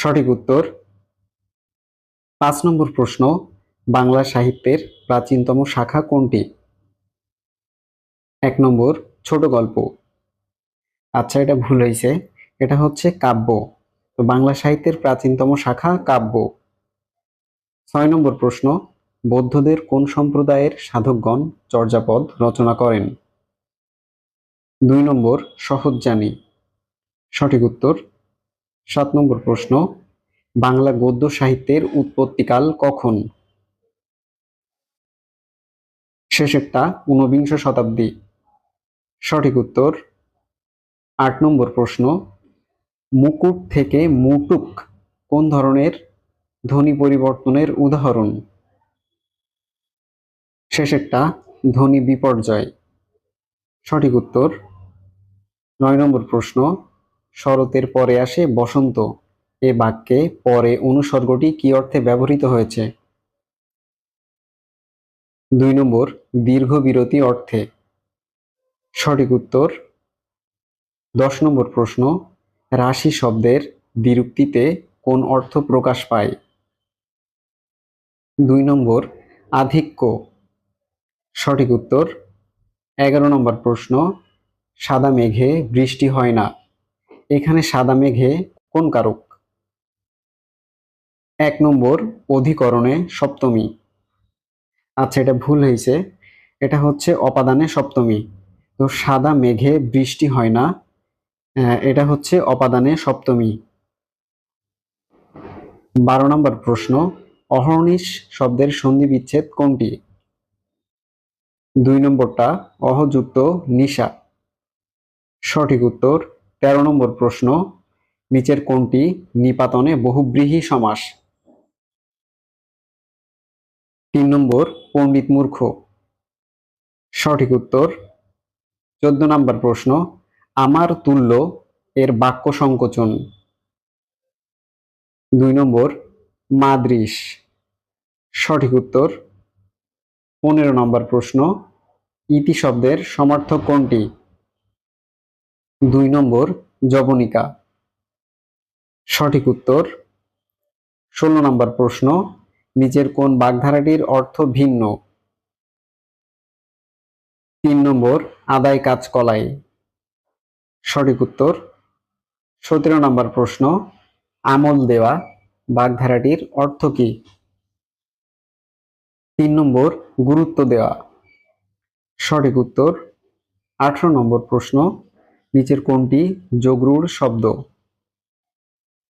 সঠিক উত্তর। পাঁচ নম্বর প্রশ্ন, বাংলা সাহিত্যের প্রাচীনতম শাখা কোনটি? এক নম্বর, ছোট গল্প। আচ্ছা এটা ভুল হয়েছে এটা হচ্ছে কাব্য। তো বাংলা সাহিত্যের প্রাচীনতম শাখা কাব্য। ছয় নম্বর প্রশ্ন, বৌদ্ধদের কোন সম্প্রদায়ের সাধকগণ চর্যাপদ রচনা করেন? দুই নম্বর সহজজানি সঠিক উত্তর সাত নম্বর প্রশ্ন, বাংলা গদ্য সাহিত্যের উৎপত্তিকাল কখন? শেষেরটা ঊনবিংশ শতাব্দী। সঠিক উত্তর, আট নম্বর প্রশ্ন, মুকুট থেকে মুটুক কোন ধরনের ধ্বনি পরিবর্তনের উদাহরণ? শেষেরটা ধ্বনি বিপর্যয়। সঠিক উত্তর, নয় নম্বর প্রশ্ন শরতের পরে আসে বসন্ত। এ বাক্যে পরে অনুসর্গটি কি অর্থে ব্যবহৃত হয়েছে? দুই নম্বর, দীর্ঘ বিরতি অর্থে। সঠিক উত্তর, দশ নম্বর প্রশ্ন, রাশি শব্দের বিরুক্তিতে কোন অর্থ প্রকাশ পায়? দুই নম্বর, আধিক্য। সঠিক উত্তর, এগারো নম্বর প্রশ্ন, সাদা মেঘে বৃষ্টি হয় না। এখানে সাদা মেঘে কোন কারক? এক নম্বর, অধিকরণে সপ্তমী। আচ্ছা এটা ভুল হয়েছে। এটা হচ্ছে অপাদানে সপ্তমী। তো সাদা মেঘে বৃষ্টি হয় না। এটা হচ্ছে অপাদানে সপ্তমী। বারো নম্বর প্রশ্ন, অহর্নিশ শব্দের সন্ধি বিচ্ছেদ কোনটি? দুই নম্বরটা, অহযুক্ত নিশা। সঠিক উত্তর তেরো নম্বর প্রশ্ন, নিচের কোনটি? নিপাতনে বহুব্রীহি সমাস। তিন নম্বর, পণ্ডিত মূর্খ। সঠিক উত্তর। চোদ্দ নম্বর প্রশ্ন, আমার তুল্য এর বাক্য সংকোচন। দুই নম্বর, মাদ্রিস। সঠিক উত্তর। পনেরো নম্বর প্রশ্ন, ইতি শব্দের সমার্থক কোনটি? দুই নম্বর জবনিকা সঠিক উত্তর, ষোলো নম্বর প্রশ্ন, নিচের কোন বাগধারাটির অর্থ ভিন্ন? তিন নম্বর, আদায় কাজ কলাই। সঠিক উত্তর, সতেরো নম্বর প্রশ্ন, আমল দেওয়া বাগধারাটির অর্থ কি? তিন নম্বর, গুরুত্ব দেওয়া। সঠিক উত্তর, আঠারো নম্বর প্রশ্ন নিচের কোনটি? যোগরুর শব্দ।